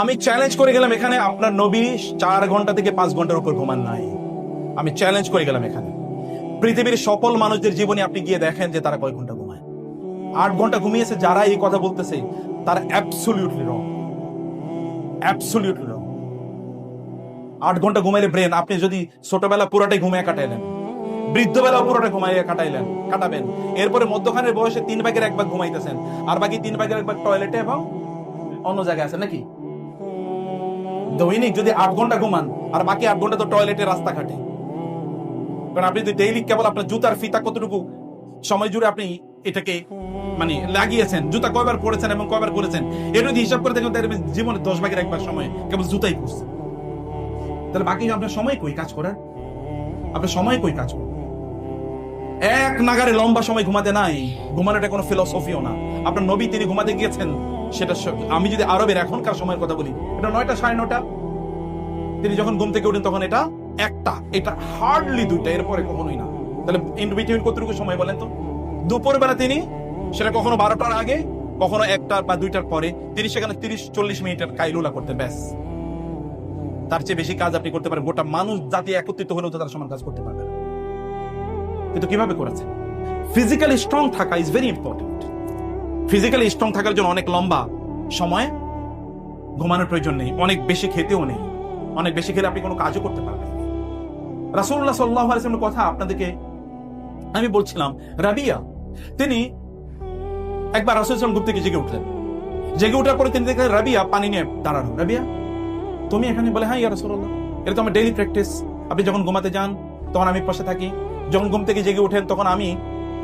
আমি চ্যালেঞ্জ করে গেলাম এখানে আপনার নবী চার ঘণ্টা থেকে পাঁচ ঘণ্টার উপর ঘুমান নাই। আমি চ্যালেঞ্জ করে গেলাম এখানে। পৃথিবীর সকল মানুষদের জীবনে আপনি গিয়ে দেখেন যে তারা কয় ঘণ্টা ঘুমায়। আট ঘণ্টা ঘুমিয়েছে, যারা এই কথা বলতেছে, তারা অ্যাবসলিউটলি রং অ্যাবসলিউটলি রং আট ঘণ্টা ঘুমাইলে ব্রেন আপনি যদি ছোটবেলা পুরোটাই ঘুমিয়ে কাটাইলেন বৃদ্ধবেলা পুরোটা ঘুমাইয়ে কাটাইলেন কাটাবেন। এরপরে মধ্যখানের বয়সে তিন ভাগের এক ভাগ ঘুমাইতেছেন, আর বাকি তিন ভাগের এক ভাগ টয়লেটে এবং অন্য জায়গায় আছে নাকি? দৈনিক যদি আট ঘণ্টা ঘুমান, আর বাকি আট ঘণ্টা তো টয়লেটে রাস্তাঘাটে। কারণ আপনি যদি ডেইলি কেবল আপনার জুতার ফিতা কতটুকু সময় জুড়ে আপনি এটাকে মানে লাগিয়েছেন, জুতা কয়বার পড়েছেন এবং কয়বার করেছেন এটা যদি হিসাব করে দেখেন তাহলে জীবনে দশ ভাগের একবার সময় কেবল জুতাই পড়ছেন তাহলে বাকি আপনার সময় কই কাজ করার? আপনার সময় কই কাজ করার? এক নাগারে লম্বা সময় ঘুমাতে নাই, ঘুমানোটা কোনো ফিলসফিও না। আপনার নবী তিনি ঘুমাতে গিয়েছেন সেটা আমি যদি আরবের এখনকার সময়ের কথা বলি, এটা নয়টা সাড়ে নটা তিনি যখন ঘুম থেকে উঠেন তখন এটা একটা, এটা হার্ডলি দুইটা, এরপরে কখনোই না। তাহলে ইন কতটুকু সময় বলেন তো? দুপুর বেলা তিনি, সেটা কখনো বারোটার আগে, কখনো একটা বা দুইটার পরে, তিনি সেখানে তিরিশ, চল্লিশ মিনিটের কাইলুলা করতেন, ব্যাস। তার চেয়ে বেশি কাজ আপনি করতে পারেন, গোটা মানুষ জাতি একত্রিত হলেও তো তার সমান কাজ করতে পারবে কিন্তু কীভাবে করেছে ফিজিক্যালি স্ট্রং থাকা is very important physically strong থাকার জন্য অনেক লম্বা সময় ঘুমানোর প্রয়োজন নেই, অনেক বেশি খেতেও নেই, অনেক বেশি খেলে আপনি কোনো কাজও করতে পারবেন না। রাসূলুল্লাহ সাল্লাল্লাহু কথা আপনাদেরকে আমি বলছিলাম, রাবিয়া, তিনি একবার রাসুল ঘুম থেকে জেগে উঠলেন। জেগে ওঠার পরে তিনি দেখলেন, রাবিয়া, পানি নিয়ে দাঁড়ানো। রাবিয়া, তুমি এখানে? বলে হ্যাঁ ইয়া রাসূলুল্লাহ, এটা তো আমার ডেইলি প্র্যাকটিস আপনি যখন ঘুমাতে যান, তখন আমি পাশে থাকি। যখন ঘুম থেকে জেগে উঠেন তখন আমি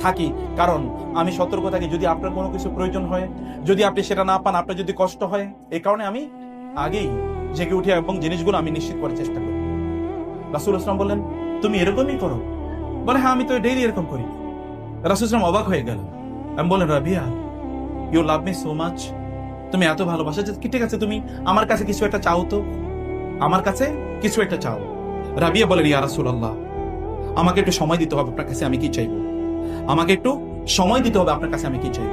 থাকি। কারণ আমি সতর্ক থাকি, যদি আপনার কোনো কিছু প্রয়োজন হয়, যদি আপনি সেটা না পান, আপনার যদি কষ্ট হয়, এই কারণে আমি আগেই জেগে উঠি এবং জিনিসগুলো আমি নিশ্চিত করার চেষ্টা করি। রাসুল ইসলাম বললেন, তুমি এরকমই করো। বলে হ্যাঁ আমি তো ডেইলি এরকম করি। রাসুল ইসলাম অবাক হয়ে গেল আমি বললেন Rabia you love me so much তুমি এত ভালোবাসা যে ঠিক আছে, তুমি আমার কাছে কিছু একটা চাও তো? আমার কাছে কিছু একটা চাও। রাবিয়া বলেন ইয়া রাসুল আল্লাহ আমাকে একটু সময় দিতে হবে, আপনার কাছে আমি কি চাইব? আমাকে একটু সময় দিতে হবে, আপনার কাছে আমি কি চাইব?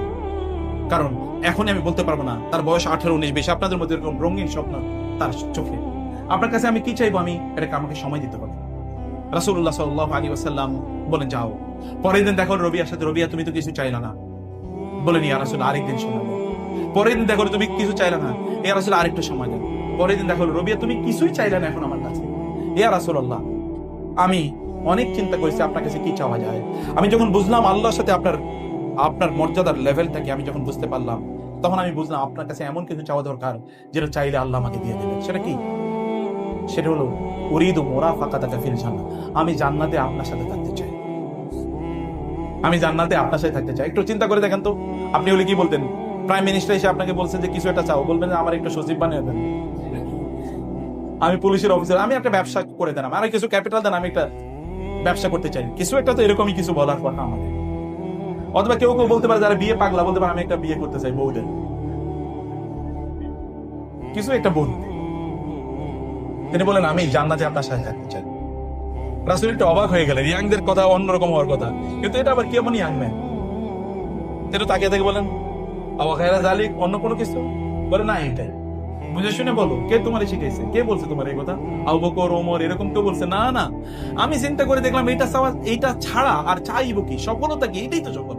কারণ এখনই আমি বলতে পারব না, তার বয়স আঠারো, উনিশ, বেশি, আপনাদের মধ্যে এরকম রঙিন স্বপ্ন তার চোখে। আপনার কাছে আমি কি চাইব? আমি এটাকে আমাকে সময় দিতে হবে। রাসুল্লাহ সাল্লাহ আলী ওসাল্লাম বলেন, যাও। পরের দিন দেখো রবিয়ার সাথে রবিয়া, তুমি তো কিছু চাইলা না। বলেন, ইয়া রাসুল, আরেকদিন শোনাবো পরের দিন দেখো তুমি কিছু চাইলা না। ইয়া রাসুল, আরেকটু সময় দেন পরের দিন দেখো রবিয়া, তুমি কিছুই চাইলে না এখন আমার কাছে। ইয়া রাসুল আল্লাহ আমি অনেক চিন্তা করেছি আপনার কাছে কি চাওয়া যায়। আমি যখন বুঝলাম আল্লাহর সাথে আপনার আপনার মর্যাদার লেভেলটাকে আমি যখন বুঝতে পারলাম, তখন আমি বুঝলাম আপনার কাছে এমন কিছু চাওয়া দরকার যেটা চাইলে আল্লাহ আমাকে দিয়ে দেবেন। সেটা কি? সেটা হলো, উরিদু মোরা ফাঁকা তাকা ফিল জান্নাত আমি জান্নাতে আপনার সাথে থাকতে চাই। আমি জান্নাতে আপনার সাথে থাকতে চাই। একটু চিন্তা করে দেখেন তো। আপনি হলে কি বলতেন? প্রাইম মিনিস্টার এসে আপনাকে বলছেন যে, কিছু একটা চাও। বলবেন, আমার একটু সচিব বানিয়ে দেন। আমি পুলিশের অফিসার আমি একটা ব্যবসা করে দেন, আমার কিছু ক্যাপিটাল দেন, আমি একটা ব্যবসা করতে চাই। কিছু একটা তো এরকমই কিছু বলার কথা আমাদের। অথবা কেউ কেউ বলতে পারে, যারা বিয়ে পাগলা, বলতে পারে, আমি একটা বিয়ে করতে চাই বউদের। কিছু একটা বল তিনি বলেন, আমি জান্নাতে আপনার সাথে থাকতে চাই। রাসুল একটু অবাক হয়ে গেলেন। ইয়াংদের কথা অন্যরকম হওয়ার কথা। কিন্তু এটা আবার কেমন ইয়াং ম্যান? একটু তাকিয়ে থেকে বলেন আওয়াখায়রা জালিক অন্য কোনো কিছু? বলে, না এটাই বুঝে শুনে বলো, কে তোমার শিখেছে কে বলছে তোমার এই কথা? আবু বকর ওমর, এরকম কেউ বলছে? না না। আমি চিন্তা করে দেখলাম এটা এইটা ছাড়া আর চাইব কি? সফলতা কি? এটাই তো সফল।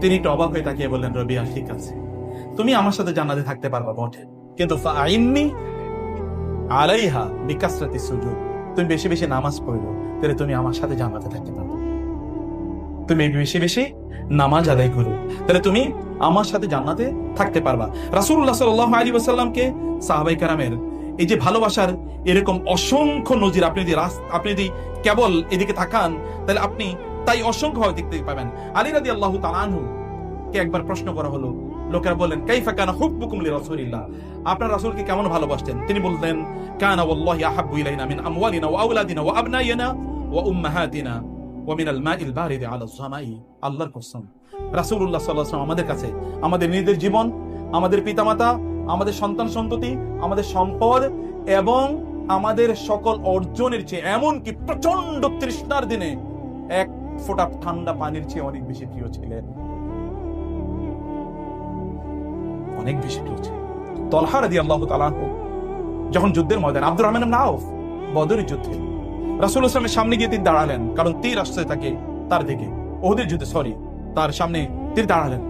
তিনি একটু অবাক হয়ে তাকিয়ে বললেন রবিয়া ঠিক আছে। তুমি আমার সাথে জানাতে থাকতে পারবা বটে। কিন্তু ফাইননি আলাইহা বিকাশরাতি সুযোগ তুমি বেশি বেশি নামাজ পড়ল তাহলে তুমি আমার সাথে জান্নাতে থাকতে পারবে। তুমি বেশি বেশি নামাজ আদায় করো। তাহলে তুমি আমার সাথে জান্নাতে থাকতে পারবা। রাসূলুল্লাহ সাল্লাল্লাহু আলাইহি ওয়াসাল্লামকে সাহাবাই কারামের এই যে ভালোবাসার এরকম অসংখ্য নজির, আপনি যদি আপনি যদি কেবল এদিকে তাকান, তাহলে আপনি তাই অসংখ্য ভাবে দেখতে পাবেন। আলী রাদিয়াল্লাহু তাআলা আনহু কে একবার প্রশ্ন করা হলো। লোকেরা বললেন, কাইফা কানা হুব্বুকুম লিরাসূলিল্লাহ? আপনার রাসূলকে কেমন ভালোবাসতেন? তিনি বললেন, কানা ওয়াল্লাহি আহাব্বু ইলাইনা মিন আমওয়ালিনা ওয়া আওলাদিনা ওয়া আবনাইনা ওয়া উম্মাহাতিনা। ওয়া মিনাল মাইল বারিদি আলা সামাই আল্লাহর কসম। রাসূলুল্লাহ সাল্লাল্লাহু আমাদের কাছে, আমাদের নিজেদের জীবন, আমাদের পিতামাতা, আমাদের সন্তান সন্ততি, আমাদের সম্পদ এবং আমাদের সকল অর্জনের চেয়ে এমনকি প্রচণ্ড তৃষ্ণার দিনে এক ফোঁটা ঠান্ডা পানির চেয়ে অনেক বেশি প্রিয় ছিলেন অনেক বেশি প্রিয় ছিলেন তলহা রাদি আল্লাহ তালাহু যখন যুদ্ধের ময়দান আব্দুর রহমান আউফ বদরের যুদ্ধে রাসূল ইসলামের সামনে গিয়ে তিনি দাঁড়ালেন, কারণ তীর আসছে তাকে, তার দিকে। ওহুদের যুদ্ধে সরি তার সামনে তিনি দাঁড়ালেন।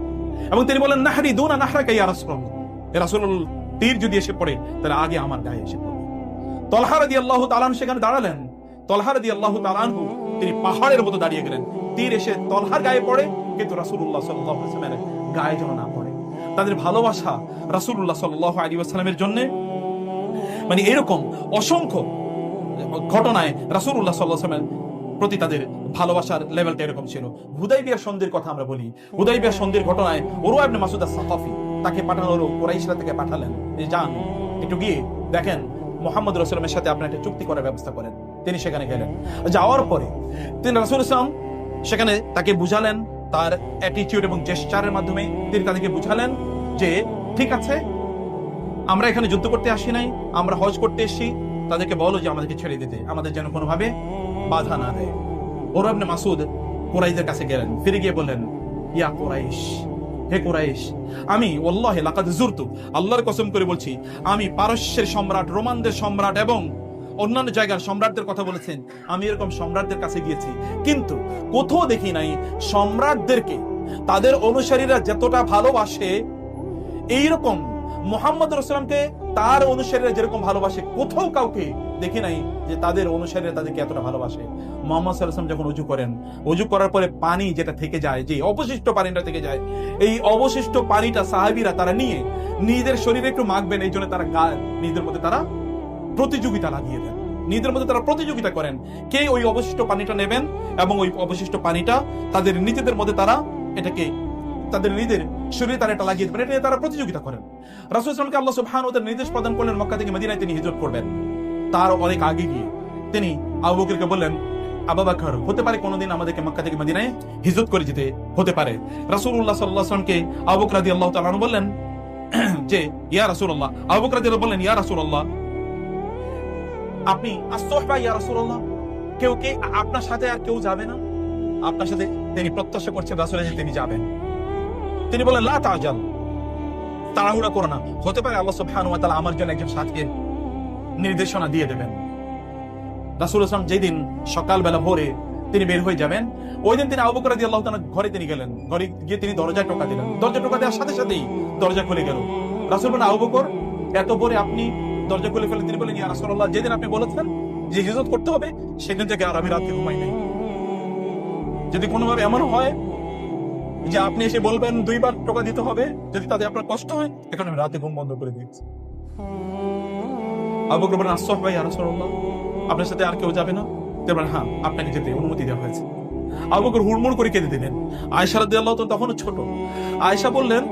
এবং তিনি বলেন নাহারি দুনা নাহরাকা ইয়া রাসূলুল্লাহ এ রাসূলুল তীর যদি এসে পড়ে, তাহলে আগে আমার গায়ে এসে পড়বে। তলহা রাদি আল্লাহ তালান সেখানে দাঁড়ালেন। তলহা রাদি আল্লাহ তালানহু তিনি পাহাড়ের মতো দাঁড়িয়ে গেলেন। তীর এসে তলহার গায়ে পড়ে, কিন্তু রাসূলুল্লাহ সাল্লাল্লাহু আলাইহি গায়ে যেন না পড়ে। তাদের ভালোবাসা রাসূলুল্লাহ সাল্লাল্লাহু আলাইহি ওয়াসাল্লামের জন্য মানে এরকম অসংখ্য ঘটনায় রাসূলুল্লাহ সাল্লাল্লাহু আলাইহি প্রতি তাদের ভালোবাসার লেভেলটা এরকম ছিল। হুদাইবিয়ার সন্ধির কথা আমরা বলি। হুদাইবিয়ার সন্ধির ঘটনায় ওরু ইবনে মাসুদ আস-সাকাফি তাকে পাঠানো হলো কুরাইশরা থেকে পাঠালেন। যান, একটু গিয়ে দেখেন, মোহাম্মদ রসুলের সাথে আপনার একটা চুক্তি করার ব্যবস্থা করেন। তিনি সেখানে গেলেন। যাওয়ার পরে তিনি রাসূল ইসলাম সেখানে তাকে বুঝালেন, তার অ্যাটিটিউড এবং জেস্টারের মাধ্যমে তিনি তাদেরকে বুঝালেন যে, ঠিক আছে, আমরা এখানে যুদ্ধ করতে আসি নাই, আমরা হজ করতে এসেছি তাদেরকে বলো যে আমাদেরকে ছেড়ে দিতে। আমাদের যেন কোনোভাবে বাধা না দেয়। ওর আপনি মাসুদ কোরাইদের কাছে গেলেন, ফিরে গিয়ে বললেন, ইয়া কোরাইশ, হে কোরাইশ, আমি ওল্লাহে লাকাদ জুরতু আল্লাহর কসম করে বলছি, আমি পারস্যের সম্রাট, রোমানদের সম্রাট এবং অন্যান্য জায়গার সম্রাটদের কথা বলেছেন। আমি এরকম সম্রাটদের কাছে গিয়েছি, কিন্তু কোথাও দেখি নাই সম্রাটদেরকে। তাদের অনুসারীরা যতটা ভালোবাসে, এইরকম মোহাম্মদ রসুলামকে তার অনুসারীরা যেরকম ভালোবাসে, কোথাও কাউকে দেখি নাই যে তাদের অনুসারীরা তাদেরকে এতটা ভালোবাসে। মোহাম্মদ সাল্লাম যখন উজু করেন, উজু করার পরে পানি যেটা থেকে যায়, যে অবশিষ্ট পানিটা থেকে যায়, এই অবশিষ্ট পানিটা সাহাবিরা তারা নিয়ে নিজেদের শরীরে একটু মাখবেন, এই জন্য তারা গা, নিজেদের মধ্যে তারা প্রতিযোগিতা লাগিয়ে দেন। নিজেদের মধ্যে তারা প্রতিযোগিতা করেন, কে ওই অবশিষ্ট পানিটা নেবেন এবং ওই অবশিষ্ট পানিটা তাদের নিজেদের মধ্যে তারা এটাকে তাদের নিজেদের শরীরে তারা এটা লাগিয়ে দেবেন। এটা তারা প্রতিযোগিতা করেন। রাসুল ইসলামকে আল্লাহ সুবহান ওদের নির্দেশ প্রদান করলেন মক্কা থেকে মদিনায় তিনি হিজরত করবেন। তার অনেক আগে গিয়ে তিনি আবু বকরকে বললেন হতে পারে আমাদেরকে মক্কা থেকে মদিনায় হিজরত করে যেতে হতে পারে। রাসূলুল্লাহ সাল্লাল্লাহু আলাইহি ওয়াসাল্লামকে আবু বকর রাদিয়াল্লাহু তাআলা বললেন, যে, ইয়া রাসূলুল্লাহ, আবু বকর বললেন, ইয়া রাসূলুল্লাহ, আপনি আসোহবা ইয়া রাসূলুল্লাহ, কেউ কে আপনার সাথে আর কেউ যাবে না? আপনার সাথে তিনি প্রত্যাশা করছেন রাসূলের যে তিনি যাবেন। তিনি বলেন, লা তাজাল। তাড়াহুড়া করো না। হতে পারে আল্লাহ সুবহানাহু ওয়া তাআলা আমার জন্য একজন সাথীকে নির্দেশনা দিয়ে দেবেন। রাসূল ইসলাম যেদিন সকালবেলা ভোরে তিনি বের হয়ে যাবেন, ওই দিন তিনি আবু বকর রাদিয়াল্লাহু তাআলা ঘরে তিনি গেলেন। ঘরে গিয়ে তিনি দরজায় টোকা দিলেন। দরজা টোকা দেওয়ার সাথে সাথেই দরজা খুলে গেল। রাসূল বলেন, আবু বকর, এত ভোরে আপনি দরজা খুলে ফেলে তিনি বলেন, ইয়া রাসূলুল্লাহ, যেদিন আপনি বলেছেন যে হিজরত করতে হবে, সেদিন থেকে আর আমি রাতে ঘুমাই নাই। যদি কোনোভাবে এমন হয় যে আপনি এসে বলবেন দুইবার টোকা দিতে হবে, যদি তাতে আপনার কষ্ট হয়, এখন আমি রাতে ঘুম বন্ধ করে দিয়েছি ভাই আর আপনার সাথে আর কেউ যাবে না? বলেন হ্যাঁ আপনাকে যেতে অনুমতি দেওয়া হয়েছে। হুড়মুড় করে কেঁদে দিলেন। তাআলা তখনও ছোট। আয়েশা বললেন,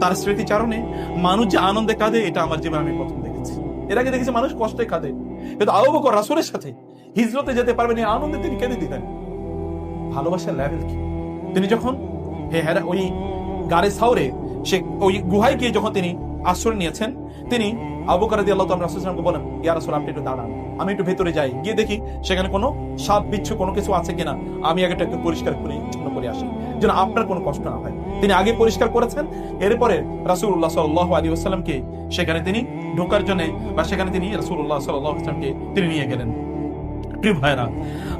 তার স্মৃতিচারণে মানুষ যে আনন্দে কাঁদে, এটা আমার জীবনে আমি প্রথম দেখেছি। এর আগে দেখেছি মানুষ কষ্টে কাঁদে। কিন্তু আবু বকর রাসূলের সাথে হিজরতে যেতে পারবেন, এই আনন্দে তিনি কেঁদে দিলেন। ভালোবাসার লেভেল কি? তিনি যখন ওই সাউরে সে ওই গুহায় গিয়ে যখন তিনি আশ্রয় নিয়েছেন, তিনি আবু কারাদি আল্লাহ বলেন আপনি একটু দাঁড়ান, আমি একটু ভেতরে যাই। গিয়ে দেখি সেখানে কোনো সাপ, বিচ্ছু কোনো কিছু আছে কিনা। আমি আগে একটু পরিষ্কার করে করে আসি, যেন আপনার কোনো কষ্ট না হয়। তিনি আগে পরিষ্কার করেছেন, এরপরে রাসূলুল্লাহ সাল্লাল্লাহু আলাইহি ওয়াসাল্লামকে সেখানে তিনি ঢোকার জন্য বা সেখানে তিনি রাসূলুল্লাহ সাল্লাল্লাহু আলাইহি তিনি নিয়ে গেলেন। প্রিয় ভাইরা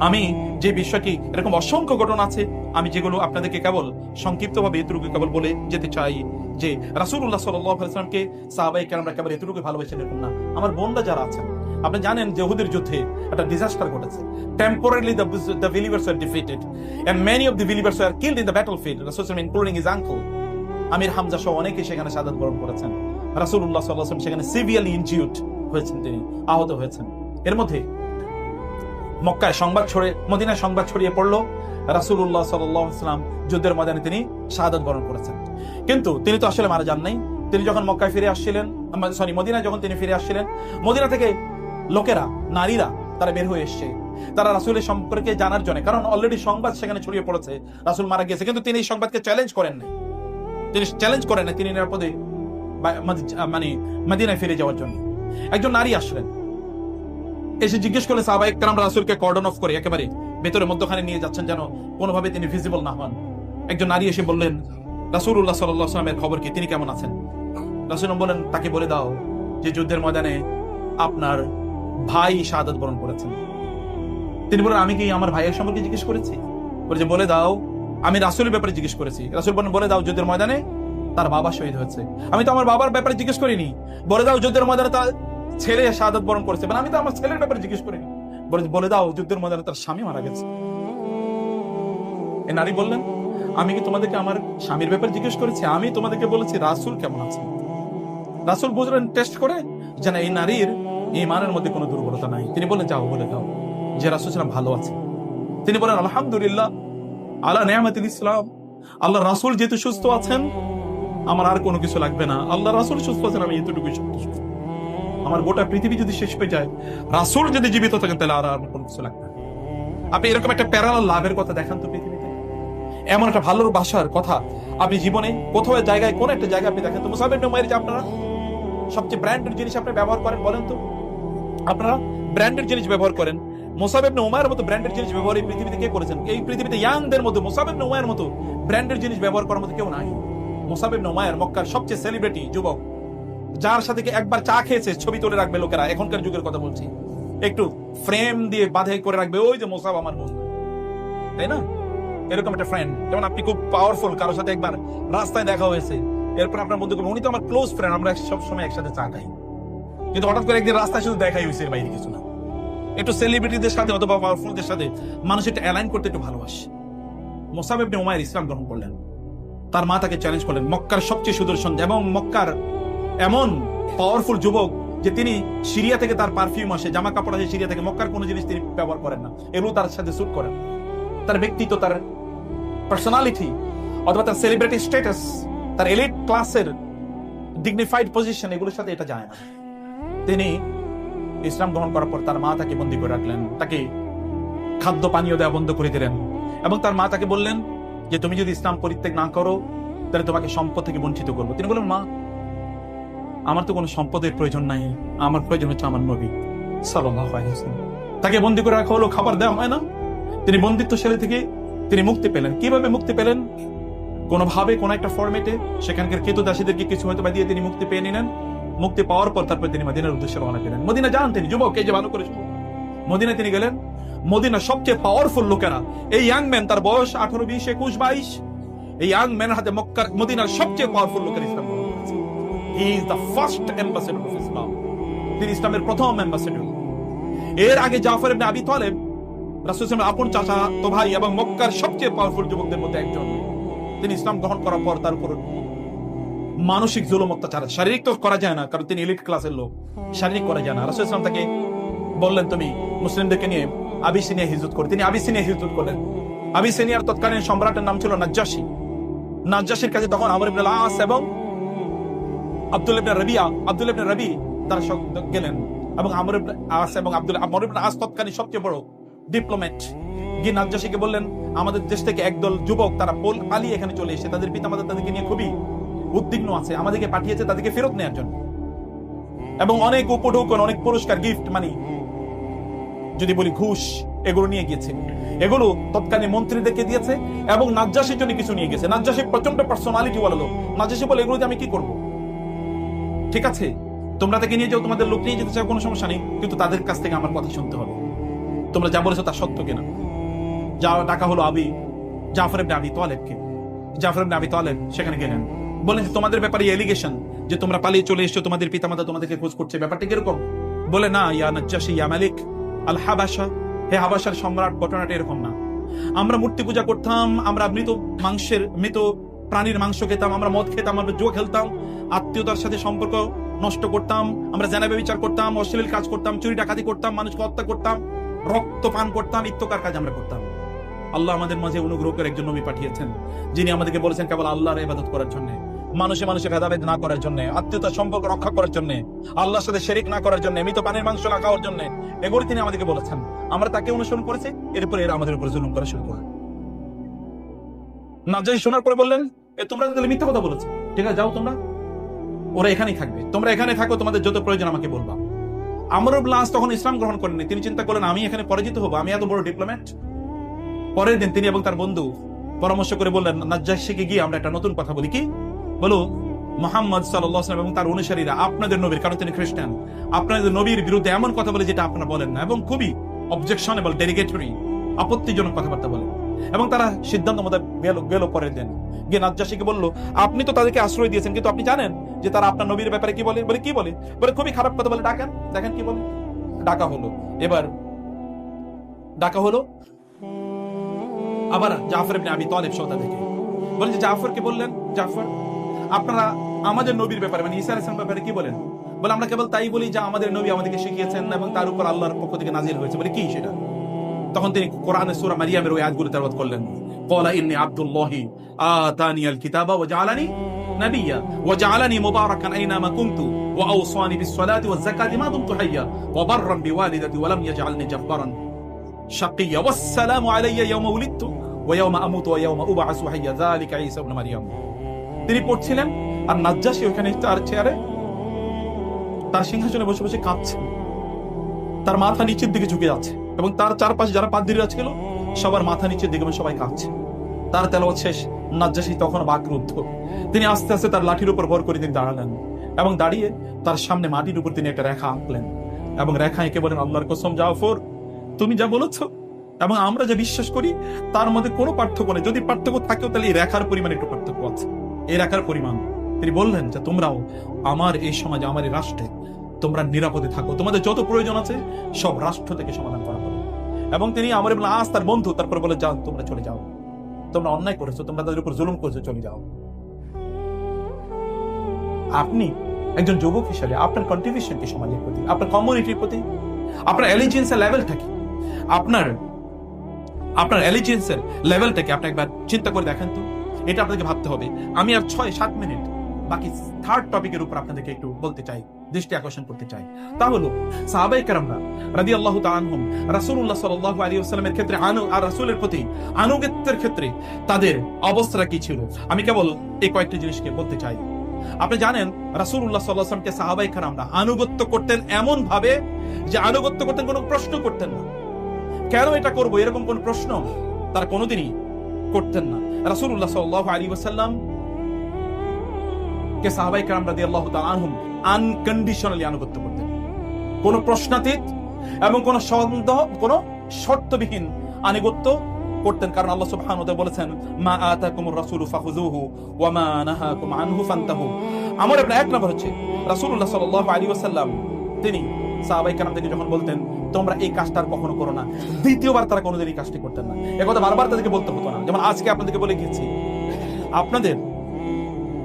আমি যে বিষয়টি, এরকম অসংখ্য ঘটনা আছে, আমি যেগুলো আপনাদেরকে কেবল সংক্ষিপ্তভাবে এতটুকু কেবল বলে যেতে চাই যে আলাইহি সাল্লামকে সাহাবায়ে কেরামরা কেবল এতটুকু ভালোবেসেন এরকম না। আমার বোনরা যারা আছেন, আপনি জানেন যে উহুদের যুদ্ধে একটা ডিজাস্টার ঘটেছে। Temporarily the believers are defeated and many of the believers are killed in the battlefield রাসূল including his uncle Amir Hamza সহ অনেকে সেখানে শাহাদাত বরণ করেছেন। রাসূলুল্লাহ সাল্লাল্লাহু আলাইহি সেখানে সিভিয়ারলি ইনজিউড হয়েছেন তিনি, আহত হয়েছেন। এর মধ্যে মক্কায় সংবাদ ছড়ে, মদিনায় সংবাদ ছড়িয়ে পড়ল। রাসূলুল্লাহ সাল্লাল্লাহু আলাইহি যুদ্ধের ময়দানে তিনি শাহাদাত বরণ করেছেন। কিন্তু তিনি তো আসলে মারা যান নাই তিনি যখন মক্কায় ফিরে আসছিলেন সরি মদিনায় যখন তিনি ফিরে আসছিলেন, মদিনা থেকে লোকেরা, নারীরা তারা বের হয়ে এসছে। তারা রাসূলের সম্পর্কে জানার জন্য, কারণ অলরেডি সংবাদ সেখানে ছড়িয়ে পড়েছে, রাসূল মারা গিয়েছে। কিন্তু তিনি এই সংবাদকে চ্যালেঞ্জ করেন নাই। তিনি চ্যালেঞ্জ করেন না তিনি নিরাপদে মানে মদিনায় ফিরে যাওয়ার জন্য। একজন নারী আসলেন। এসে জিজ্ঞেস করলেন সাহাবাহিক কালাম রাসুলকে কর্ডন অফ করে, একেবারে ভেতরে মধ্যখানে নিয়ে যাচ্ছেন যেন কোনোভাবে তিনি ভিজিবল না হন। একজন নারী এসে বললেন, রাসূলুল্লাহ সাল্লাল্লাহু আলাইহি খবর কি? তিনি কেমন আছেন? রাসুল বলেন, তাকে বলে দাও যে যুদ্ধের ময়দানে আপনার ভাই শাহাদত বরণ করেছেন। তিনি বলেন, আমি কি আমার ভাইয়ের সম্পর্কে জিজ্ঞেস করেছি? বলে যে, বলে দাও, আমি রাসুলের ব্যাপারে জিজ্ঞেস করেছি। রাসুল বলেন, বলে দাও, যুদ্ধের ময়দানে তার বাবা শহীদ হয়েছে। আমি তো আমার বাবার ব্যাপারে জিজ্ঞেস করিনি। বলে দাও, যুদ্ধের ময়দানে তার ছেলে শাহাদত বরণ করেছে। মানে আমি তো আমার ছেলের ব্যাপারে জিজ্ঞেস করিনি। বলে দাও, যুদ্ধের ময়দানে তার স্বামী মারা গেছে। এ নারী বললেন, আমি কি তোমাদেরকে আমার স্বামীর ব্যাপারে জিজ্ঞেস করেছি? আমি তোমাদেরকে বলেছি, রাসুল কেমন আছে রাসুল বুঝলেন, টেস্ট করে যেন এই নারীর ইমানের মধ্যে কোনো দুর্বলতা নাই। তিনি বললেন, যাও, বলে দাও যে রাসুল সালাম ভালো আছে তিনি বলেন, আলহামদুলিল্লাহ আল্লাহ নেয়ামতুল ইসলাম। আল্লাহ রাসুল যেহেতু সুস্থ আছেন, আমার আর কোনো কিছু লাগবে না। আল্লাহ রাসুল সুস্থ আছেন, আমি এতটুকুই সন্তুষ্ট। আমার গোটা পৃথিবী যদি শেষ হয়ে যায়, রাসুল যদি জীবিত থাকেন, তাহলে আর আমার কোনো কিছু লাগবে আপনি এরকম একটা প্যারালাল লাভের কথা দেখান তো পৃথিবীতে। এমন একটা ভালোর বাসার কথা আপনি জীবনে কোথাও জায়গায়, কোন একটা জায়গায় আপনি দেখেন তো। মুসাফির নোমাইয়ের যে আপনারা সবচেয়ে ব্র্যান্ডেড জিনিস আপনি ব্যবহার করেন, বলেন তো। আপনারা ব্র্যান্ডেড জিনিস ব্যবহার করেন। মোসাবেব উমায়ের মতো ব্র্যান্ডেড জিনিস ব্যবহার এই পৃথিবীতে কে করেছেন? এই পৃথিবীতে ইয়াংদের মতো মোসাবেব উমায়ের মতো ব্র্যান্ডেড জিনিস ব্যবহার করার মতো কেউ নাই। মোসাবেব উমায়ের মক্কার সবচেয়ে সেলিব্রিটি যুবক। যার সাথে একবার চা খেয়েছে, ছবি তুলে রাখবে লোকেরা। এখনকার যুগের কথা বলছি। একটু ফ্রেম দিয়ে বাঁধাই করে রাখবে। ওই যে মোসাব আমার বন্ধু তাই না? এরকম একটা ফ্রেন্ড যেমন আপনি খুব পাওয়ারফুল কারোর সাথে একবার রাস্তায় দেখা হয়েছে। এরপর আপনার কোনো- উনি তো আমার ক্লোজ ফ্রেন্ড আমরা সব সময় একসাথে চা খাই। কিন্তু হঠাৎ করে একদিন রাস্তায় শুধু দেখাই হয়েছে বাইরে কিছু না। একটু সেলিব্রিটিদের সাথে অথবা পাওয়ারফুলদের সাথে মানুষ একটু অ্যালাইন করতে একটু ভালোবাসে। মোসাব ইবনে উমায়ের ইসলাম গ্রহণ করলেন। তার মা তাকে চ্যালেঞ্জ করলেন। মক্কার সবচেয়ে সুদর্শন এবং মক্কার এমন পাওয়ারফুল যুবক যে তিনি সিরিয়া থেকে তার পারফিউম আসে জামা কাপড় আসে সিরিয়া থেকে, মক্কার কোনো জিনিস তিনি ব্যবহার করেন না। এগুলো তার সাথে স্যুট করেন। তার ব্যক্তিত্ব, তার পার্সোনালিটি অথবা তার সেলিব্রিটি স্ট্যাটাস তার এলিট ক্লাসের ডিগনিফাইড পজিশন এগুলোর সাথে এটা যায় না। তিনি ইসলাম গ্রহণ করার পর তার মা তাকে বন্দি করে রাখলেন। তাকে খাদ্য পানীয় দেওয়া বন্ধ করে দিলেন। এবং তার মা তাকে বললেন যে, তুমি যদি ইসলাম পরিত্যাগ না করো, তাহলে তোমাকে সম্পদ থেকে বঞ্চিত করব। তিনি বললেন, মা আমার তো কোনো সম্পদের প্রয়োজন নাই। আমার প্রয়োজন হচ্ছে আমার নবী ওয়াসাল্লাম। তাকে বন্দি করে রাখা হলো, খাবার দেওয়া হয় না। তিনি বন্দিত্ব ছেলে থেকে তিনি মুক্তি পেলেন। কীভাবে মুক্তি পেলেন? কোনোভাবে, কোন একটা ফরম্যাটে সেখানকার কেতু দাসীদেরকে কিছু হয়তো বা দিয়ে তিনি মুক্তি পেয়ে নিলেন। মুক্তি পাওয়ার পর তারপর তিনি মদিনার উদ্দেশ্যে রওনা দিলেন। মদিনা যান তিনি, যুবক, এই যে ভালো করে শুনুন। মদিনা তিনি গেলেন। মদিনা সবচেয়ে পাওয়ারফুল লোকেরা, এই ইয়াং ম্যান তার বয়স আঠারো, বিশ, একুশ, বাইশ। এই ইয়াং ম্যানের হাতে মক্কার, মদিনার সবচেয়ে পাওয়ারফুল লোকের Islam is the first ambassador of Islam তিনি ইসলামের প্রথম অ্যাম্বাসেডর এর আগে জাফর ইবনে আবি তালেব আপন চাচা, তো ভাই এবং মক্কার সবচেয়ে পাওয়ারফুল যুবকদের মধ্যে একজন। তিনি ইসলাম গ্রহণ করার পর তার উপর মানসিক জুলুম অত্যাচার শারীরিক তো করা যায় না, কারণ তিনি এলিট ক্লাসের লোক। শারীরিক করা যায় না। রাসূল ইসলাম তাকে বললেন, তুমি মুসলিমদেরকে নিয়ে আবিসিনিয়া হিজরত করে। তিনি আবিসিনিয়া হিজরত করলেন। আবিসিনিয়ার তৎকালীন সম্রাটের নাম ছিল নাজ্জাসী। নাজ্জাসীর কাছে তখন আমর ইবনে আস এবং আব্দুল ইবনে রবিয়া, আব্দুল ইবনে রবি তারা গেলেন। এবং আমর ইবনে আস এবং আব্দুল আমর ইবনে আস তৎকালীন সবচেয়ে বড় ডিপ্লোম্যাট গিয়ে নাজ্জাসীকে বললেন, আমাদের দেশ থেকে একদল যুবক তারা পোল পালিয়ে এখানে চলে এসে তাদের পিতামাতা তাদেরকে নিয়ে খুবই উদ্বিগ্ন আছে। আমাদেরকে পাঠিয়েছে তাদেরকে ফেরত নেওয়ার জন্য। এবং অনেক উপঢৌকন, অনেক পুরস্কার গিফট মানি যদি বলি ঘুষ, এগুলো নিয়ে গিয়েছে। এগুলো তৎকালীন মন্ত্রীদেরকে দিয়েছে এবং নাজ্জাসীর জন্য কিছু নিয়ে গেছে নাজ্জাসী প্রচণ্ড পার্সোনালিটি বলা নাজ্জাসী বলে এগুলো আমি কি করব? ঠিক আছে, তোমরা তাকে নিয়ে যাও, তোমাদের লোক নিয়ে যেতে চাও, কোনো সমস্যা নেই, কিন্তু তাদের কাছ থেকে আমার কথা শুনতে হবে। তোমরা যা বলেছ তা সত্য কিনা? যা ডাকা হলো আবি, জাফর ইবনে আবি তোয়ালেবকে জাফর আবি তোয়ালেব সেখানে গেলেন। বলেন যে, তোমাদের ব্যাপারে এলিগেশন যে তোমরা পালিয়ে চলে এসছো, তোমাদের পিতামাতা তোমাদেরকে খোঁজ করছে, ব্যাপারটা কীরকম? বলে, না, ইয়া নাজ্জাসী ইয়া মালিক আল হাবাসা হে হাবাসার সম্রাট, ঘটনাটা এরকম না। আমরা মূর্তি পূজা করতাম, আমরা মৃত মাংসের, মৃত প্রাণীর মাংস খেতাম, আমরা মদ খেতাম, আমরা জুয়া খেলতাম, আত্মীয়তার সাথে সম্পর্ক নষ্ট করতাম, আমরা জানাবে বিচার করতাম, অশ্লীল কাজ করতাম, চুরি ডাকাতি করতাম, মানুষকে হত্যা করতাম রক্ত পান করতাম, ইত্যকার কাজ আমরা করতাম। আল্লাহ আমাদের মাঝে অনুগ্রহ করে একজন নবী পাঠিয়েছেন, যিনি আমাদেরকে বলেছেন কেবল আল্লাহর ইবাদত করার জন্য, মানুষে মানুষে ভেদাভেদ না করার জন্য, আত্মীয়তার সম্পর্ক রক্ষা করার জন্য, আল্লাহর সাথে শেরিক না করার জন্য, মৃত পানির মাংস না খাওয়ার জন্য, এগুলো তিনি আমাদেরকে বলেছেন। আমরা তাকে অনুসরণ করেছি, এরপরে এরা আমাদের উপর জুলুম করা শুরু করে। নাজাই শোনার পরে বললেন তোমরা তাহলে মিথ্যা কথা বলেছ। ঠিক আছে, যাও তোমরা। ওরা এখানেই থাকবে। তোমরা এখানে থাকো, তোমাদের যত প্রয়োজন আমাকে বলবা। আমর লাস তখন ইসলাম গ্রহণ করেননি। তিনি চিন্তা করলেন, আমি এখানে পরাজিত হব, আমি এত বড় ডিপ্লোম্যাট পরের দিন তিনি এবং তার বন্ধু পরামর্শ করে বললেন নাজ্জাসীকে গিয়ে আমরা একটা নতুন কথা বলি কি? বলো, মোহাম্মদ সাল্লাম এবং তার অনুসারীরা আপনাদের নবীর, কারণ তিনি খ্রিস্টান, আপনাদের নবীর বিরুদ্ধে এমন কথা বলে যেটা আপনারা বলেন না এবং খুবই অবজেকশনেবল ডেরিগেটরি আপত্তিজনক কথাবার্তা বলে এবং তারা সিদ্ধান্ত মতো গেল গেল পরের দিন। গিয়ে নাজ্জাসীকে বলল, আপনি তো তাদেরকে আশ্রয় দিয়েছেন, কিন্তু আপনি জানেন যে তারা আপনার নবীর ব্যাপারে কি বলে? বলে কি বলে? বলে খুবই খারাপ কথা বলে। ডাকেন, দেখেন কি বলে। ডাকা হলো। এবার ডাকা হলো। আবার জাফর ইবনে আবি তালেব সৌদা থেকে বলেন যে জাফরকে বললেন, জাফর, আপনারা আমাদের নবীর ব্যাপারে মানে ঈসা আলাইহিস ব্যাপারে কি বলেন? বলে, আমরা কেবল তাই বলি যে আমাদের নবী আমাদেরকে শিখিয়েছেন এবং তার উপর আল্লাহর পক্ষ থেকে নাজিল হয়েছে। বলে, কি সেটা? তখন তিনি কোরআনের সূরা মারিয়ামের ওই আয়াতগুলো তেলাওয়াত করলেন ক্বালা ইন্নী আব্দুল্লাহি আতানিয়াল কিতাবা ওয়া জাআলানি নাবিয়্যা ওয়া জাআলানি মুবারাকান আইনামা কুনতু ওয়া আওসানি বিস সালাতি ওয়াজ যাকাতি মা দুমতু হাইয়্যা ওয়া বাররান বিওয়ালিদাতি ওয়া লাম ইয়াজআলনি জাব্বারান শাকিয়্যা ওয়াসসালামু আলাইয়া ইয়াওমা উলিদতু ওয়া ইয়াওমা আমুতু ওয়া ইয়াওমা উবআসু হাইয়্যা যালিকা ঈসা ইবনে মারইয়াম তিনি পড়ছিলেন আর নাজ্জাশী ওখানে তার চেয়ারে তার সিংহাসনে বসে বসে কাঁদছেন তার মাথা নিচের দিকে ঝুঁকে যাচ্ছে। এবং তার চারপাশে যারা পাদ্রীরা ছিল, সবার মাথা নিচে এবং সবাই কাঁদছে। তার তেলাওয়াত শেষ। নাজ্জাসী তখন বাকরুদ্ধ তিনি আস্তে আস্তে তার লাঠির উপর ভর করে তিনি দাঁড়ালেন এবং দাঁড়িয়ে তার সামনে মাটির উপর তিনি একটা রেখা আঁকলেন এবং রেখা এঁকে বলেন, আল্লাহর কসম, জাফর, তুমি যা বলেছ এবং আমরা যা বিশ্বাস করি, তার মধ্যে কোনো পার্থক্য নেই। যদি পার্থক্য থাকেও, তাহলে এই রেখার পরিমাণ একটু পার্থক্য আছে। এই রেখার পরিমাণ। তিনি বললেন যে, তোমরাও আমার এই সমাজে আমার এই রাষ্ট্রে তোমরা নিরাপদে থাকো। তোমাদের যত প্রয়োজন আছে, সব রাষ্ট্র থেকে সমাধান করা। এবং তিনি আমার বলে আজ তার বন্ধু, তারপরে বলে, যাও, তোমরা চলে যাও। তোমরা অন্যায় করেছ, তোমরা তাদের উপর জুলুম করেছ, চলে যাও। আপনি একজন যুবক হিসাবে আপনার কন্ট্রিবিউশন কি সমাজের প্রতি? আপনার কমিউনিটির প্রতি? আপনার এলিজেন্সের লেভেলটা কি? আপনার আপনার এলিজেন্সের লেভেলটা কি? আপনি একবার চিন্তা করে দেখেন তো। এটা আপনাকে ভাবতে হবে। আমি আর ছয়, সাত মিনিট বাকি থার্ড টপিকের উপর আপনাদেরকে একটু বলতে চাই। দৃষ্টি আকর্ষণ করতে চাই। তা হলো সাহাবাই কারামরা রাদি আল্লাহ তাআনহুম রাসূলুল্লাহ সাল্লাল্লাহু আলাইহি ওয়াসাল্লামের ক্ষেত্রে আনু আর রাসূলের প্রতি আনুগত্যের ক্ষেত্রে তাদের অবস্থাটা কি ছিল? আমি কেবল এই কয়েকটি জিনিসকে বলতে চাই। আপনি জানেন, রাসূলুল্লাহ সাল্লাল্লাহু আলাইহি সাহাবাই কারামরা আনুগত্য করতেন এমন ভাবে যে আনুগত্য করতেন কোনো প্রশ্ন করতেন না। কেন এটা করব? এরকম কোন প্রশ্ন তারা কোনোদিনই করতেন না। রাসূলুল্লাহ সাল্লাল্লাহু আলী ওয়াসাল্লাম কে সাহাবাই কারাম রাদিয়াল্লাহু তাআলা আনহুম আনকন্ডিশনালি আনুগত্য করতেন। কোন প্রশ্নাতীত এবং কোন সন্দেহ শর্তবিহীন আনুগত্য করতেন, কারণ আল্লাহ সুবহানাহু বলেছেন, মা ওয়া মা নাহাকুম আনহু ফান্তাহু। আমার এক নম্বর হচ্ছে, রাসূলুল্লাহ সাল্লাল্লাহু আলাইহি ওয়াসাল্লাম, তিনি সাহাবাই কারাম থেকে যখন বলতেন, তোমরা এই কাজটা আর কখনো করো না। দ্বিতীয়বার তারা কোনোদিন এই কাজটি করতেন না। একথা বারবার তাদেরকে বলতে হতো না। যেমন আজকে আপনাদেরকে বলে গিয়েছি, আপনাদের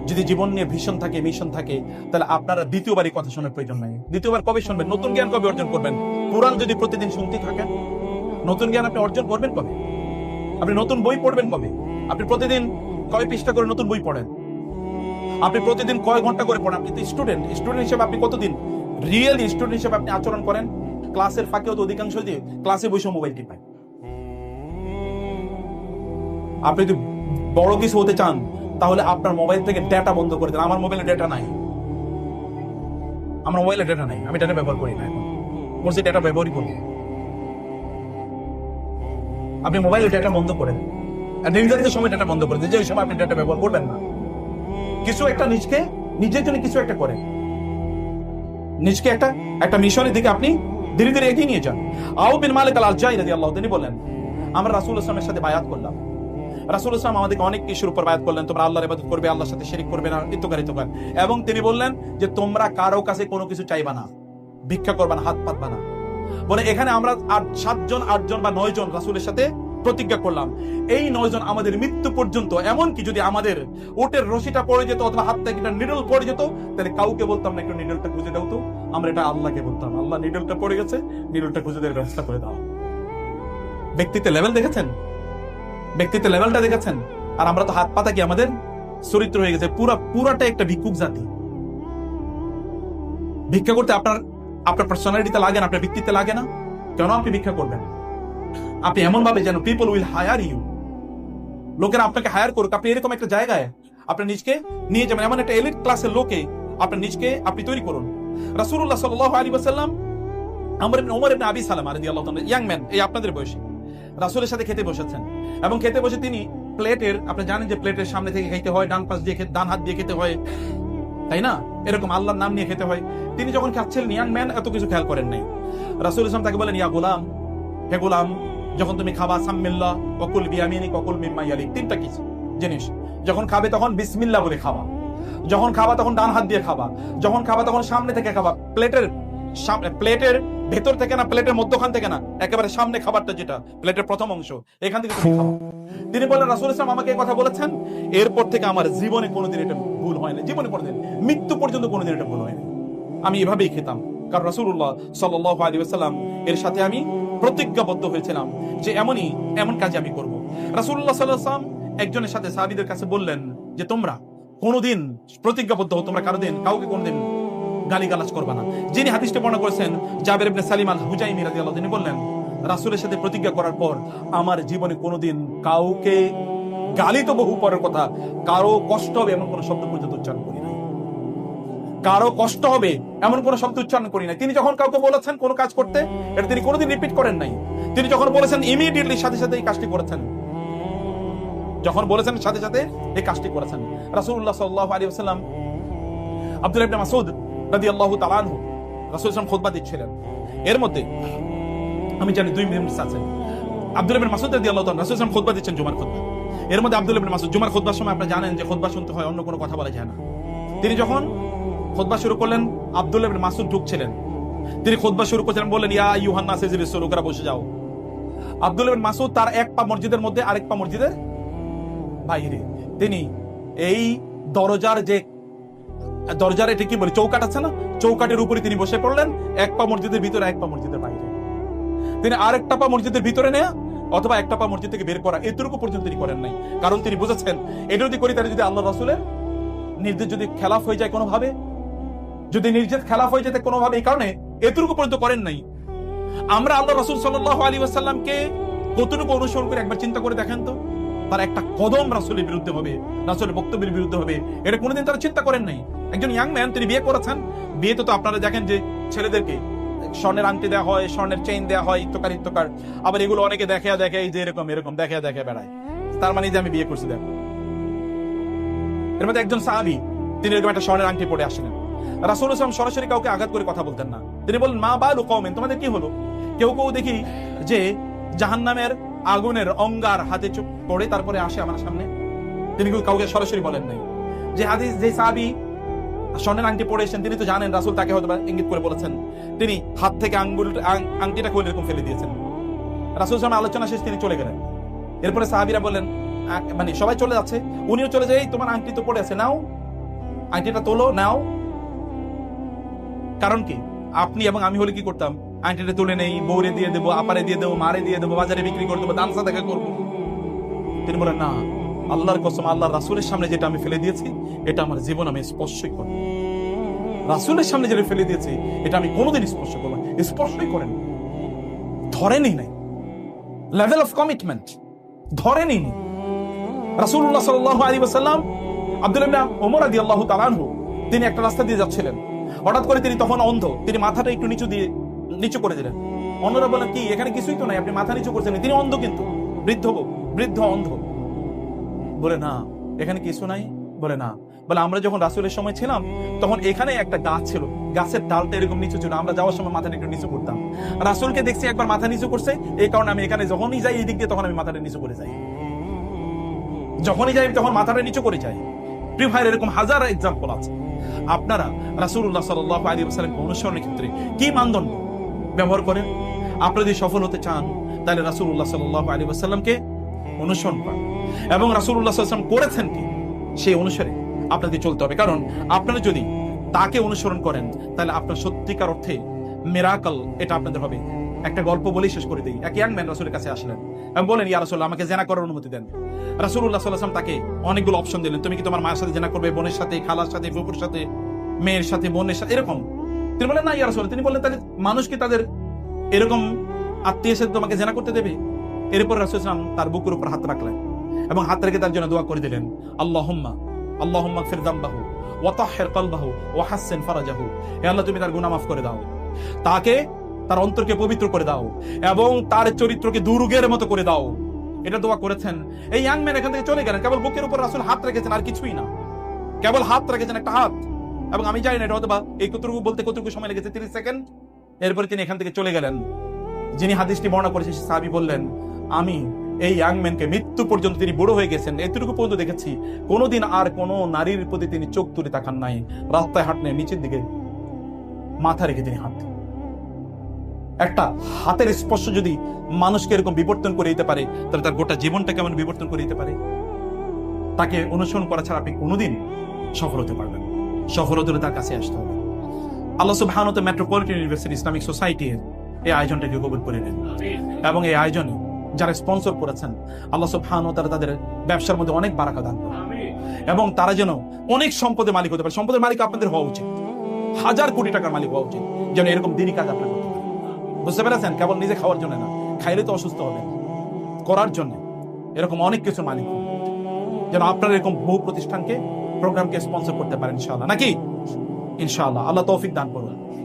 যদি জীবন নিয়ে ভীষণ থাকে, মিশন থাকে, তাহলে আপনারা দ্বিতীয়বার এই কথা শোনার প্রয়োজন নাই। দ্বিতীয়বার কবে শুনবেন? নতুন জ্ঞান কবে অর্জন করবেন? কোরআন যদি প্রতিদিন শুনতে থাকেন, নতুন জ্ঞান আপনি অর্জন করবেন কবে? আপনি নতুন বই পড়বেন কবে? আপনি প্রতিদিন কয় পৃষ্ঠা করে নতুন বই পড়েন? আপনি প্রতিদিন কয় ঘণ্টা করে পড়েন? আপনি তো স্টুডেন্ট স্টুডেন্ট হিসেবে আপনি কতদিন? রিয়েল স্টুডেন্ট হিসেবে আপনি আচরণ করেন? ক্লাসের ফাঁকেও তো অধিকাংশ দিয়ে ক্লাসে বসে মোবাইল টিপায়। আপনি যদি বড় কিছু হতে চান তাহলে আপনার মোবাইল থেকে ডেটা বন্ধ করে দেন। আমার মোবাইলে ডেটা নাই। আমার মোবাইলে ডেটা নাই। আমি ডেটা ব্যবহার করি না এখন। বলছি ডেটা ব্যবহারই করি আপনি মোবাইলে ডেটা বন্ধ করেন। নির্ধারিত সময় ডেটা বন্ধ করে দিন যে ওই সময় আপনি ডেটা ব্যবহার করবেন না। কিছু একটা নিজকে, নিজের জন্য কিছু একটা করেন। নিজকে একটা একটা মিশনের দিকে আপনি ধীরে ধীরে এগিয়ে নিয়ে যান। আউ বিন মালিক আল আলজাই রাদিয়াল্লাহু তিনি বলেন, আমরা রাসূল ইসলামের সাথে বায়াত করলাম। রাসূল ইসলাম আমাদেরকে অনেক কিছুর উপর বায়াত করলেন, তোমরা আল্লাহর ইবাদত করবে, আল্লাহর সাথে শিরিক করবে না ইত্তকার ইত্তকার এবং তিনি বললেন যে, তোমরা কারও কাছে কোনো কিছু চাইবা না, ভিক্ষা করবা না, হাত পাতবা না। বলে এখানে আমরা আট, সাতজন, আটজন বা নয় জন রাসূলের সাথে প্রতিজ্ঞা করলাম। এই নয়জন আমাদের মৃত্যু পর্যন্ত, এমনকি যদি আমাদের ওটের রশিটা পড়ে যেত অথবা হাত থেকে একটা নিডল পড়ে যেত, তাহলে কাউকে বলতাম না, একটু নিডলটা খুঁজে দাও তো। আমরা এটা আল্লাহকে বলতাম, আল্লাহ নিডলটা পড়ে গেছে নিডলটা খুঁজে দেওয়ার ব্যবস্থা করে দাও। ব্যক্তিত্বের লেভেল দেখেছেন? ব্যক্তিত্বের লেভেলটা দেখেছেন? আর আমরা তো হাত পাতা কি আমাদের চরিত্র হয়ে গেছে, পুরা পুরাটা একটা ভিক্ষুক জাতি। ভিক্ষা করতে আপনার আপনার পার্সোনালিটিতে লাগে না, আপনার ব্যক্তিত্বে লাগে না? কেন আপনি ভিক্ষা করবেন? আপনি এমন ভাবে যেন পিপল উইল হায়ার ইউ লোকেরা আপনাকে হায়ার করুক, আপনি এরকম একটা জায়গায় আপনার নিজকে নিয়ে যাবেন, এমন একটা এলিট ক্লাসের লোকে আপনার নিজকে, আপনি তৈরি করুন। রাসূলুল্লাহ সাল্লাল্লাহু আলাইহি ওয়াসাল্লাম আমর ওমর আবি সালামা তাআলা ইয়াং ম্যান এই আপনাদের বয়সী। রাসূলের সাথে খেতে বসেছেন। এবং খেতে বসে তিনি প্লেটের, আপনি জানেন যে প্লেটের সামনে থেকে খেতে হয়, ডান পাশ দিয়ে ডান হাত দিয়ে খেতে হয়। তাই না? এরকম আল্লাহর নাম নিয়ে খেতে হয়। তিনি যখন খাচ্ছিলেন, ইয়াং ম্যান এত কিছু খেয়াল করেন নাই। রাসুল ইসলাম তাকে বলেন, ইয়া গোলাম, হে গোলাম, যখন তুমি খাবা সাম্মিল্লা ককুল বিয়ামিনী ককুল মিম্মা ইয়ালিক। তিনটা কিছু জিনিস। যখন খাবে তখন বিসমিল্লা বলে খাবা যখন খাবা তখন ডান হাত দিয়ে খাবা। যখন খাবা তখন সামনে থেকে খাবা। প্লেটের প্লেটের ভেতর থেকে না, প্লেটের মধ্যখান থেকে না, একেবারে সামনে খাবারটা যেটা, প্লেটের প্রথম অংশ, এখান থেকে তুমি খাবা তিনি বললেন, রাসুল ইসলাম আমাকে এই কথা বলেছেন, এরপর থেকে আমার জীবনে কোনোদিন এটা ভুল হয় না জীবনে কোনোদিন, মৃত্যু পর্যন্ত কোনোদিন এটা ভুল হয়নি। আমি এভাবেই খেতাম, কারণ রাসুল্লাহ সাল্লাহ আলী সাল্লাম এর সাথে আমি প্রতিজ্ঞাবদ্ধ হয়েছিলাম যে এমনই, এমন কাজ আমি করব। রাসুল্লাহ সাল্লাম একজনের সাথে সাহাবিদের কাছে বললেন যে, তোমরা কোনোদিন প্রতিজ্ঞাবদ্ধ হও, তোমরা কারও দিন, কাউকে কোনোদিন গালিগালাজ করবা না। যিনি হাদিসটা বর্ণনা করেছেন, জাবের ইবনে সালিম আল হুজাইমি রাদিয়াল্লাহু তিনি বললেন, রাসূলের সাথে প্রতিজ্ঞা করার পর আমার জীবনে কোনোদিন কাউকে গালি তো বহু পরের কথা, কারও কষ্ট হবে এমন কোনো শব্দ পর্যন্ত উচ্চারণ করি নাই। কারও কষ্ট হবে এমন কোনো শব্দ উচ্চারণ করি নাই। তিনি যখন কাউকে বলেছেন কোনো কাজ করতে, এটা তিনি কোনোদিন রিপিট করেন নাই। তিনি যখন বলেছেন ইমিডিয়েটলি সাথে সাথে এই কাজটি করেছেন, যখন বলেছেন সাথে সাথে এই কাজটি করেছেন। রাসূলুল্লাহ সাল্লাল্লাহু আলাইহি ওয়াসাল্লাম আব্দুল ইবনে মাসউদ রাদিয়াল্লাহু তাআলা আনহু। রাসূল সাল্লাল্লাহু খুতবা দিচ্ছিলেন। এর মধ্যে, আমি জানি দুই মিনিট আছে। আব্দুল রাদিয়াল্লাহু তাআলা রাসূল সাল্লাল্লাহু খুতবা দিচ্ছেন জুমার খুতবা। এর মধ্যে আব্দুল মাসউদ, জুমার খুতবার সময় জানেন যে খুতবা শুনতে হয়, অন্য কোনো কথা বলা যায় না। তিনি যখন খুতবা শুরু করলেন, আব্দুল মাসউদ ঢুকছিলেন। তিনি খুতবা শুরু করছিলেন, বললেন, ইয়া ইউহান বসে যাও। আব্দুল মাসউদ তার এক পা মসজিদের মধ্যে, আরেক পা মসজিদের বাইরে। তিনি এই দরজার যে দরজার এটা কি বলে চৌকাট আছে না? চৌকাটের উপরে তিনি বসে পড়লেন। এক পা মসজিদের ভিতরে এক পা মসজিদের বাইরে। তিনি আরেকটা পা মসজিদের ভিতরে নেয়া, অথবা একটা পা মসজিদ থেকে বের করা, এতটুকু পর্যন্ত তিনি করেন নাই। কারণ তিনি বুঝেছেন, এটা যদি করি তাহলে যদি আল্লাহ রাসুলের নির্দেশ যদি খেলাফ হয়ে যায় কোনোভাবে, যদি নির্দেশ খেলাফ হয়ে যেতে কোনোভাবে, এই কারণে এতটুকু পর্যন্ত করেন নাই। আমরা আল্লাহ রসুল সাল্লাহ আলী আসাল্লামকে কতটুকু অনুসরণ করে একবার চিন্তা করে দেখেন তো? তার একটা কদম রাসুলের বিরুদ্ধে হবে, রাসুলের বক্তব্যের বিরুদ্ধে হবে। এটা কোনোদিন তারা চিন্তা করেন নাই। একজন ইয়াং ম্যান তিনি বিয়ে করেছেন। বিয়েতে তো আপনারা দেখেন যে ছেলেদেরকে স্বর্ণের আংটি দেওয়া হয়, স্বর্ণের চেইন দেওয়া হয়, ইত্যকার ইত্যকার। আবার এগুলো অনেকে দেখে দেখে, এই যে এরকম এরকম দেখে দেখে বেড়ায়। তার মানে যে আমি বিয়ে করছি, দেখো। এর মধ্যে একজন সাহাবি, তিনি এরকম একটা স্বর্ণের আংটি পড়ে আসলেন রাসুল ইসলাম সরাসরি কাউকে আঘাত করে কথা বলতেন না। তিনি বলেন মা বা কমেন তোমাদের কি হলো? কেউ কেউ দেখি যে জাহান্নামের আগুনের অঙ্গার হাতে করে তারপরে আসে আমার সামনে। তিনি কেউ কাউকে সরাসরি বলেন নাই। যে হাদিস, যে সাহাবি স্বর্ণের আংটি পড়েছেন তিনি তো জানেন, রাসুল তাকে হয়তো ইঙ্গিত করে বলেছেন। তিনি হাত থেকে আঙ্গুল আংটিটা খুলে এরকম ফেলে দিয়েছেন। রাসুল সামনে আলোচনা শেষ, তিনি চলে গেলেন। এরপরে সাহাবিরা বলেন মানে সবাই চলে যাচ্ছে। উনিও চলে যায় তোমার আংটি তো পড়ে আছে, নাও। আংটিটা তোলো, নাও। কারণ কি? আপনি এবং আমি হলে কি করতাম? আংটিটা তুলে নেই বৌরে দিয়ে দেবো, আপারে দিয়ে দেবো, মারে দিয়ে দেবো, বাজারে বিক্রি করে দেবো দানসা দেখা করব? তিনি বলেন, না, আল্লাহর কসম আল্লাহ রাসুলের সামনে যেটা আমি ফেলে দিয়েছি, এটা আমার জীবন আমি স্পর্শই করব রাসুলের সামনে যেটা ফেলে দিয়েছি, এটা আমি কোনোদিন স্পর্শ করব স্পর্শই করেন ধরেনই নাই। লেভেল অফ কমিটমেন্ট ধরেনই নি রাসূলুল্লাহ সাল্লাল্লাহু আলাইহি ওয়াসাল্লাম আব্দুল্লাহ ওমর রাদিয়াল্লাহু তাআলা আনহু, তিনি একটা রাস্তা দিয়ে যাচ্ছিলেন। হঠাৎ করে তিনি তখন অন্ধ, তিনি মাথাটা একটু নিচু দিয়ে নিচু করে দিলেন। অন্যরা বলেন কি, এখানে কিছুই তো নাই, আপনি মাথা নিচু করছেন। তিনি অন্ধ কিন্তু, বৃদ্ধ বৃদ্ধ অন্ধ। বলে, না, এখানে কিছু নাই। বলে, না। বলে, আমরা যখন রাসুলের সময় ছিলাম, তখন এখানে একটা গাছ ছিল। গাছের ডালটা এরকম নিচু ছিল। আমরা যাওয়ার সময় মাথাটা একটু নিচু করতাম। রাসুলকে দেখছি একবার মাথা নিচু করছে, এই কারণে আমি এখানে যখনই যাই, এই দিক দিয়ে তখন আমি মাথাটা নিচু করে যাই। যখনই যাই তখন মাথাটা নিচু করে যাই। প্রিয় ভাইয়ের এরকম হাজার এক্সাম্পল আছে। আপনারা রাসূলুল্লাহ সাল্লাল্লাহু আলাইহি ওয়াসাল্লামকে অনুসরণের ক্ষেত্রে কি মানদণ্ড? ব্যবহার করেন। আপনি যদি সফল হতে চান, তাহলে রাসূলুল্লাহ সাল্লাল্লাহু আলাইহি ওয়াসাল্লামকে অনুসরণ করেন। এবং রাসূলুল্লাহ সাল্লাল্লাহু আলাইহি করেছেন কি? সেই অনুসারে আপনাদের চলতে হবে। কারণ আপনারা যদি তাকে অনুসরণ করেন, তাহলে আপনার সত্যিকার অর্থে মেরাকল এটা আপনাদের হবে। একটা গল্প বলেই শেষ করে দিই। এক ইয়াং ম্যান রাসুলের কাছে আসলেন এবং বলেন ইয়া রাসূল আমাকে জেনা করার অনুমতি দেন। আলাইহি ওয়াসাল্লাম তাকে অনেকগুলো অপশন দিলেন। তুমি কি তোমার মায়ের সাথে জেনা করবে, বোনের সাথে, খালার সাথে ফুপুর সাথে, মেয়ের সাথে, বোনের সাথে? এরকম তিনি বলেন, না, ইয়া তিনি বললেন, তাহলে মানুষ কি তাদের এরকম আত্মীয় সাথে তোমাকে জেনা করতে দেবে? এরপর রাসূল ওয়াসাল্লাম তার বুকের উপর হাত রাখলেন এবং হাত রেখে তার জন্য দোয়া করে দিলেন, আল্লাহুম্মা ফারাজাহু। হে আল্লাহ, তুমি তার গুনাহ মাফ করে দাও। তাকে, তার অন্তরকে পবিত্র করে দাও এবং তার চরিত্রকে দুর্গের মতো করে দাও। এটা দোয়া করেছেন। এই ইয়াং ম্যান এখান থেকে চলে গেলেন। কেবল বুকের উপর রাসূল হাত রেখেছেন, আর কিছুই না। কেবল হাত রেখেছেন একটা হাত। এবং আমি জানি না এটা হয়তো এই কতটুকু বলতে কতটুকু সময় লেগেছে, তিরিশ সেকেন্ড? এরপরে তিনি এখান থেকে চলে গেলেন। যিনি হাদিসটি বর্ণনা করেছেন সে সাহাবী বললেন, আমি এই ইয়াং ম্যানকে মৃত্যু পর্যন্ত তিনি বুড়ো হয়ে গেছেন। এতটুকু পর্যন্ত দেখেছি, কোনোদিন আর কোনো নারীর প্রতি তিনি চোখ তুলে তাকান নাই। রাস্তায় হাঁটনে নিচের দিকে মাথা রেখে তিনি হাঁটতেন। একটা হাতের স্পর্শ যদি মানুষকে এরকম বিবর্তন করে দিতে পারে, তাহলে তার গোটা জীবনটা কেমন বিবর্তন করে দিতে পারে? তাকে অনুসরণ করা ছাড়া আপনি কোনোদিন সফল হতে পারবেন সফল হতে হলে তার কাছে আসতে হবে। আল্লাহ সুবহানত মেট্রোপলিটন ইউনিভার্সিটি ইসলামিক সোসাইটি এর এই আয়োজনটাকে কবুল করে নেন। এবং এই আয়োজনে যারা স্পন্সর করেছেন, আল্লাহ সুবহানাহু ওয়া তাআলা তাদের ব্যবসার মধ্যে অনেক বারাকা দান করুন। এবং তারা যেন অনেক সম্পদের মালিক হতে পারে। সম্পদের মালিক আপনাদের হওয়া উচিত। হাজার কোটি টাকার মালিক হওয়া উচিত। যেন এরকম দিনই কাজ আপনার করতে পারেন। বুঝতে পেরেছেন? কেবল নিজে খাওয়ার জন্য না। খাইলে তো অসুস্থ হবে করার জন্য এরকম অনেক কিছু মালিক যেন আপনার এরকম বহু প্রতিষ্ঠানকে প্রোগ্রামকে স্পন্সর করতে পারেন ইনশাল্লাহ নাকি? ইনশাআল্লাহ। আল্লাহ তৌফিক দান করুন।